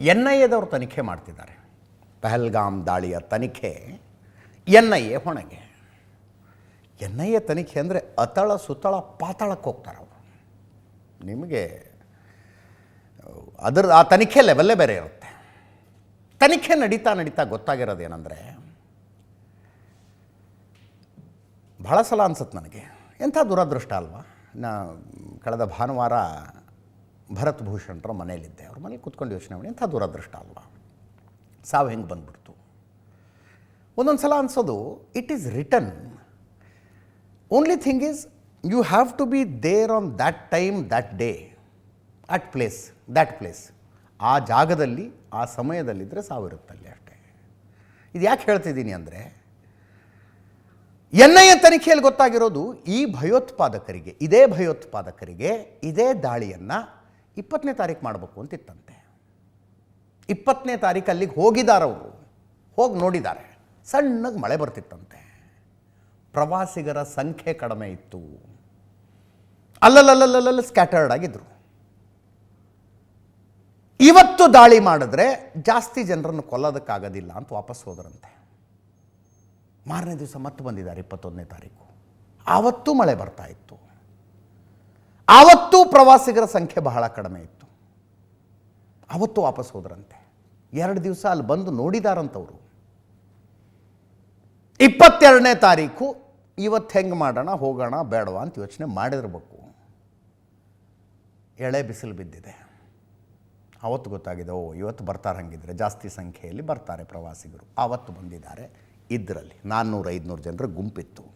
N I ಎದವರು ತನಿಖೆ ಮಾಡ್ತಿದ್ದಾರೆ. ಪಹಲ್ಗಾಮ್ ದಾಳಿಯ ತನಿಖೆ ಎನ್ ಐ ಎ ಹೊಣೆಗೆ. ಎನ್ ಐ ಎ ತನಿಖೆ ಅಂದರೆ ಅತಳ ಸುತ್ತಳ ಪಾತಾಳಕ್ಕೆ ಹೋಗ್ತಾರೆ ಅವರು. ನಿಮಗೆ ಅದರ, ಆ ತನಿಖೆ ಲೆವೆಲ್ಲೇ ಬೇರೆ ಇರುತ್ತೆ. ತನಿಖೆ ನಡೀತಾ ನಡೀತಾ ಗೊತ್ತಾಗಿರೋದು ಏನಂದರೆ ಭಾಳ ಸಲ ಅನ್ಸುತ್ತೆ ನನಗೆ. ಎಂಥ ದುರದೃಷ್ಟ ಅಲ್ವಾ? ನಾ, ಕಳೆದ ಭಾನುವಾರ ಭರತ್ ಭೂಷಣರ ಮನೆಯಲ್ಲಿದ್ದೆ. ಅವ್ರ ಮನೇಲಿ ಕುತ್ಕೊಂಡು ಯೋಚನೆ ಮಾಡಿ ಅಂಥ ದುರದೃಷ್ಟ ಅಲ್ವಾ? ಸಾವು ಹೆಂಗೆ ಬಂದ್ಬಿಡ್ತು? ಒಂದೊಂದು ಸಲ ಅನ್ಸೋದು, it is return. Only thing is, you have to be there on that time, that day, at place, that place. ಆ ಜಾಗದಲ್ಲಿ, ಆ ಸಮಯದಲ್ಲಿದ್ದರೆ ಸಾವಿರುತ್ತಲ್ಲಿ ಅಷ್ಟೇ. ಇದು ಯಾಕೆ ಹೇಳ್ತಿದ್ದೀನಿ ಅಂದರೆ, ಎನ್ ಐ ಎ ತನಿಖೆಯಲ್ಲಿ ಗೊತ್ತಾಗಿರೋದು ಈ ಭಯೋತ್ಪಾದಕರಿಗೆ, ಇದೇ ಭಯೋತ್ಪಾದಕರಿಗೆ, ಇದೇ ದಾಳಿಯನ್ನು ಇಪ್ಪತ್ತನೇ ತಾರೀಕು ಮಾಡಬೇಕು ಅಂತಿತ್ತಂತೆ. ಇಪ್ಪತ್ತನೇ ತಾರೀಕು ಅಲ್ಲಿಗೆ ಹೋಗಿದ್ದಾರವರು ಹೋಗಿ ನೋಡಿದ್ದಾರೆ ಸಣ್ಣಗೆ ಮಳೆ ಬರ್ತಿತ್ತಂತೆ. ಪ್ರವಾಸಿಗರ ಸಂಖ್ಯೆ ಕಡಿಮೆ ಇತ್ತು. ಅಲ್ಲಲ್ಲಲ್ಲಲ್ಲಲ್ಲ ಸ್ಕ್ಯಾಟರ್ಡ್ ಆಗಿದ್ರು. ಇವತ್ತು ದಾಳಿ ಮಾಡಿದ್ರೆ ಜಾಸ್ತಿ ಜನರನ್ನು ಕೊಲ್ಲೋದಕ್ಕಾಗೋದಿಲ್ಲ ಅಂತ ವಾಪಸ್ ಹೋದ್ರಂತೆ. ಮಾರನೇ ದಿವಸ ಮತ್ತೆ ಬಂದಿದ್ದಾರೆ ಇಪ್ಪತ್ತೊಂದನೇ ತಾರೀಕು ಆವತ್ತೂ ಮಳೆ ಬರ್ತಾ ಇತ್ತು. ಆವತ್ತೂ ಪ್ರವಾಸಿಗರ ಸಂಖ್ಯೆ ಬಹಳ ಕಡಿಮೆ ಇತ್ತು. ಆವತ್ತು ವಾಪಸ್ ಹೋದ್ರಂತೆ. ಎರಡು ದಿವಸ ಅಲ್ಲಿ ಬಂದು ನೋಡಿದಾರಂತವರು. ಇಪ್ಪತ್ತೆರಡನೇ ತಾರೀಕು, ಇವತ್ತು ಹೆಂಗೆ ಮಾಡೋಣ, ಹೋಗೋಣ, ಬೇಡವಾ ಅಂತ ಯೋಚನೆ ಮಾಡಿರಬೇಕು. ಎಳೆ ಬಿಸಿಲು ಬಿದ್ದಿದೆ. ಅವತ್ತು ಗೊತ್ತಾಗಿದೆ, ಓ, ಇವತ್ತು ಬರ್ತಾರೆ ಹಂಗಿದ್ರೆ, ಜಾಸ್ತಿ ಸಂಖ್ಯೆಯಲ್ಲಿ ಬರ್ತಾರೆ ಪ್ರವಾಸಿಗರು. ಆವತ್ತು ಬಂದಿದ್ದಾರೆ, ಇದರಲ್ಲಿ ನಾನ್ನೂರು ಐದುನೂರು ಜನರ ಗುಂಪಿತ್ತು.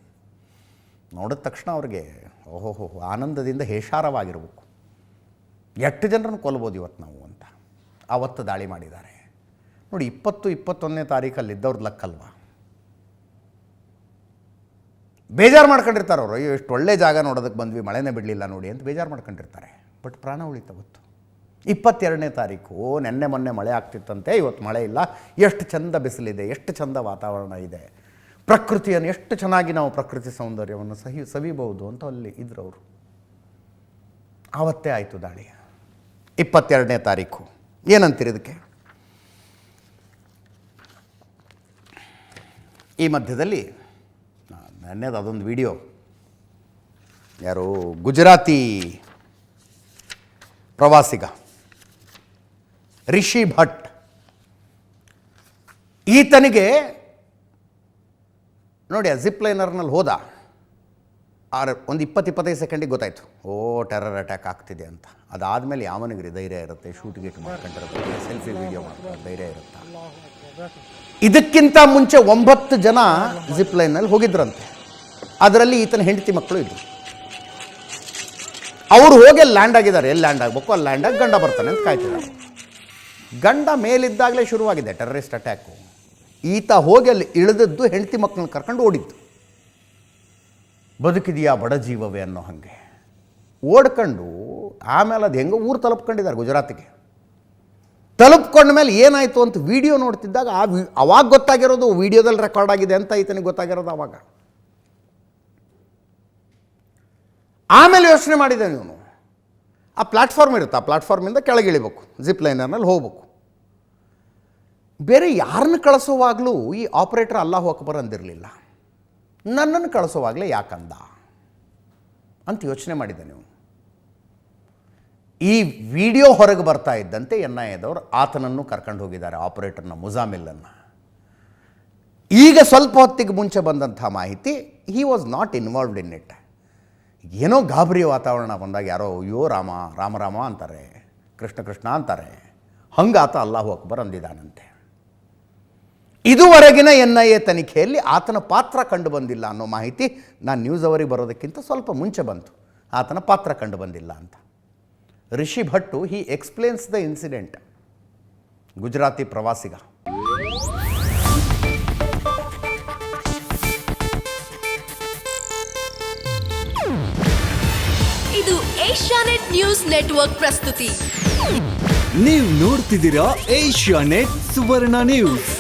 ನೋಡಿದ ತಕ್ಷಣ ಅವ್ರಿಗೆ, ಓಹೋಹೋ, ಆನಂದದಿಂದ ಹೇಷಾರವಾಗಿರ್ಬೇಕು. ಎಷ್ಟು ಜನರನ್ನು ಕೊಲ್ಬೋದು ಇವತ್ತು ನಾವು ಅಂತ. ಆವತ್ತು ದಾಳಿ ಮಾಡಿದ್ದಾರೆ. ನೋಡಿ, ಇಪ್ಪತ್ತು, ಇಪ್ಪತ್ತೊಂದನೇ ತಾರೀಕಲ್ಲಿ ಇದ್ದವ್ರದ್ದು ಲಕ್ಕಲ್ವಾ ಬೇಜಾರು ಮಾಡ್ಕೊಂಡಿರ್ತಾರೆ ಅವರು. ಅಯ್ಯೋ ಎಷ್ಟು ಒಳ್ಳೆ ಜಾಗ ನೋಡೋದಕ್ಕೆ ಬಂದ್ವಿ, ಮಳೆನೇ ಬಿಡಲಿಲ್ಲ ನೋಡಿ ಅಂತ ಬೇಜಾರು ಮಾಡ್ಕೊಂಡಿರ್ತಾರೆ. ಬಟ್ ಪ್ರಾಣ ಉಳಿತವತ್ತು ಇಪ್ಪತ್ತೆರಡನೇ ತಾರೀಕು, ನೆನ್ನೆ ಮೊನ್ನೆ ಮಳೆ ಆಗ್ತಿತ್ತಂತೆ, ಇವತ್ತು ಮಳೆ ಇಲ್ಲ. ಎಷ್ಟು ಚಂದ ಬಿಸಿಲಿದೆ, ಎಷ್ಟು ಚಂದ ವಾತಾವರಣ ಇದೆ. ಪ್ರಕೃತಿಯನ್ನು ಎಷ್ಟು ಚೆನ್ನಾಗಿ ನಾವು ಪ್ರಕೃತಿ ಸೌಂದರ್ಯವನ್ನು ಸಹಿ ಸವಿಬಹುದು ಅಂತ ಅಲ್ಲಿ ಇದ್ರು ಅವರು ಆವತ್ತೇ ಆಯಿತು ದಾಳಿ. ಇಪ್ಪತ್ತೆರಡನೇ ತಾರೀಕು. ಏನಂತೀರಿ ಇದಕ್ಕೆ? ಈ ಮಧ್ಯದಲ್ಲಿ ನನ್ನೇದು ಅದೊಂದು ವಿಡಿಯೋ. ಯಾರು ಗುಜರಾತಿ ಪ್ರವಾಸಿಗ, ರಿಷಿ ಭಟ್. ಈತನಿಗೆ ನೋಡಿ, ಆ ಜಿಪ್ ಲೈನರ್ನಲ್ಲಿ ಹೋದ. ಆರು, ಒಂದು ಇಪ್ಪತ್ತು ಇಪ್ಪತ್ತೈದು ಸೆಕೆಂಡಿಗೆ ಗೊತ್ತಾಯ್ತು. ಓ ಟೆರರ್ ಅಟ್ಯಾಕ್ ಆಗ್ತಿದೆ ಅಂತ. ಅದಾದಮೇಲೆ ಯಾವನಿಗ್ರಿ ಧೈರ್ಯ ಇರುತ್ತೆ? ಶೂಟ್ ಗೀಟ್ ಮಾಡ್ಕೊಂಡಿರುತ್ತೆ ಸೆಲ್ಫಿ ವೀಡಿಯೋ ಮಾಡ್ತಾರೆ ಧೈರ್ಯ ಇರುತ್ತೆ? ಇದಕ್ಕಿಂತ ಮುಂಚೆ ಒಂಬತ್ತು ಜನ ಜಿಪ್ ಲೈನಲ್ಲಿ ಹೋಗಿದ್ರಂತೆ. ಅದರಲ್ಲಿ ಈತನ ಹೆಂಡತಿ ಮಕ್ಕಳು ಇದ್ರು. ಅವರು ಹೋಗಿ ಲ್ಯಾಂಡ್ ಆಗಿದ್ದಾರೆ. ಎಲ್ಲಿ ಲ್ಯಾಂಡ್ ಆಗಬೇಕು? ಅಲ್ಲಿ ಲ್ಯಾಂಡ್ ಆಗಿ ಗಂಡ ಬರ್ತಾನೆ ಅಂತ ಕಾಯ್ತಿದ್ದಾರೆ. ಗಂಡ ಮೇಲಿದ್ದಾಗಲೇ ಶುರುವಾಗಿದೆ ಟೆರರಿಸ್ಟ್ ಅಟ್ಯಾಕು ಈತ ಹೋಗಿ ಅಲ್ಲಿ ಇಳಿದದ್ದು ಹೆಂಡತಿ ಮಕ್ಕಳನ್ನ ಕರ್ಕೊಂಡು ಓಡಿದ್ದು. ಬದುಕಿದೆಯಾ ಬಡ ಜೀವವೇ ಅನ್ನೋ ಹಾಗೆ. ಓಡ್ಕೊಂಡು ಆಮೇಲೆ ಅದು ಹೆಂಗೋ ಊರು ತಲುಪ್ಕೊಂಡಿದ್ದಾರೆ ಗುಜರಾತಿಗೆ. ತಲುಪ್ಕೊಂಡ ಮೇಲೆ ಏನಾಯಿತು ಅಂತ ವಿಡಿಯೋ ನೋಡ್ತಿದ್ದಾಗ ಆ ವಿ, ಅವಾಗ ಗೊತ್ತಾಗಿರೋದು ವಿಡಿಯೋದಲ್ಲಿ ರೆಕಾರ್ಡ್ ಆಗಿದೆ ಅಂತ ಈತನಿಗೆ ಗೊತ್ತಾಗಿರೋದು ಅವಾಗ. ಆಮೇಲೆ ಯೋಚನೆ ಮಾಡಿದೆ ಇವನು ಆ ಪ್ಲಾಟ್ಫಾರ್ಮ್ ಇರುತ್ತೆ, ಆ ಪ್ಲ್ಯಾಟ್ಫಾರ್ಮಿಂದ ಕೆಳಗಿಳಿಬೇಕು, ಜಿಪ್ ಲೈನರ್ನಲ್ಲಿ ಹೋಗ್ಬೇಕು. ಬೇರೆ ಯಾರನ್ನ ಕಳಿಸೋವಾಗಲೂ ಈ ಆಪರೇಟರ್ ಅಲ್ಲಾಹು ಅಕ್ಬರ್ ಅಂದಿರಲಿಲ್ಲ. ನನ್ನನ್ನು ಕಳಿಸೋವಾಗಲೇ ಯಾಕಂದ? ಅಂತ ಯೋಚನೆ ಮಾಡಿದೆ ನೀವು. ಈ ವಿಡಿಯೋ ಹೊರಗೆ ಬರ್ತಾ ಇದ್ದಂತೆ ಎನ್ ಐ ಎದವರು ಆತನನ್ನು ಕರ್ಕೊಂಡು ಹೋಗಿದ್ದಾರೆ, ಆಪರೇಟರ್ನ ಮುಜಾಮಿಲ್ಲನ್ನು. ಈಗ ಸ್ವಲ್ಪ ಹೊತ್ತಿಗೆ ಮುಂಚೆ ಬಂದಂಥ ಮಾಹಿತಿ he was not involved in it ಏನೋ ಗಾಬರಿ ವಾತಾವರಣ ಬಂದಾಗ ಯಾರೋ, ಅಯ್ಯೋ ರಾಮ ರಾಮ ಅಂತಾರೆ, ಕೃಷ್ಣ ಕೃಷ್ಣ ಅಂತಾರೆ. ಹಂಗಾತ ಅಲ್ಲಾಹು ಅಕ್ಬರ್ ಅಂದಿದ್ದಾನಂತೆ. ಇದುವರೆಗಿನ ಎನ್ ಐ ಎ ತನಿಖೆಯಲ್ಲಿ ಆತನ ಪಾತ್ರ ಕಂಡುಬಂದಿಲ್ಲ ಅನ್ನೋ ಮಾಹಿತಿ ನಾನು ನ್ಯೂಸ್ ಅವರಿಗೆ ಬರೋದಕ್ಕಿಂತ ಸ್ವಲ್ಪ ಮುಂಚೆ ಬಂತು. ಆತನ ಪಾತ್ರ ಕಂಡುಬಂದಿಲ್ಲ ಅಂತ. Rishi Bhat he explains the incident Gujarati ಪ್ರವಾಸಿಗ. ಇದು ಏಷ್ಯಾನೆಟ್ ನ್ಯೂಸ್ ನೆಟ್ವರ್ಕ್ ಪ್ರಸ್ತುತಿ. ನೀವು ನೋಡ್ತಿದ್ದೀರಾ ಏಷ್ಯಾ ನೆಟ್ ಸುವರ್ಣ ನ್ಯೂಸ್.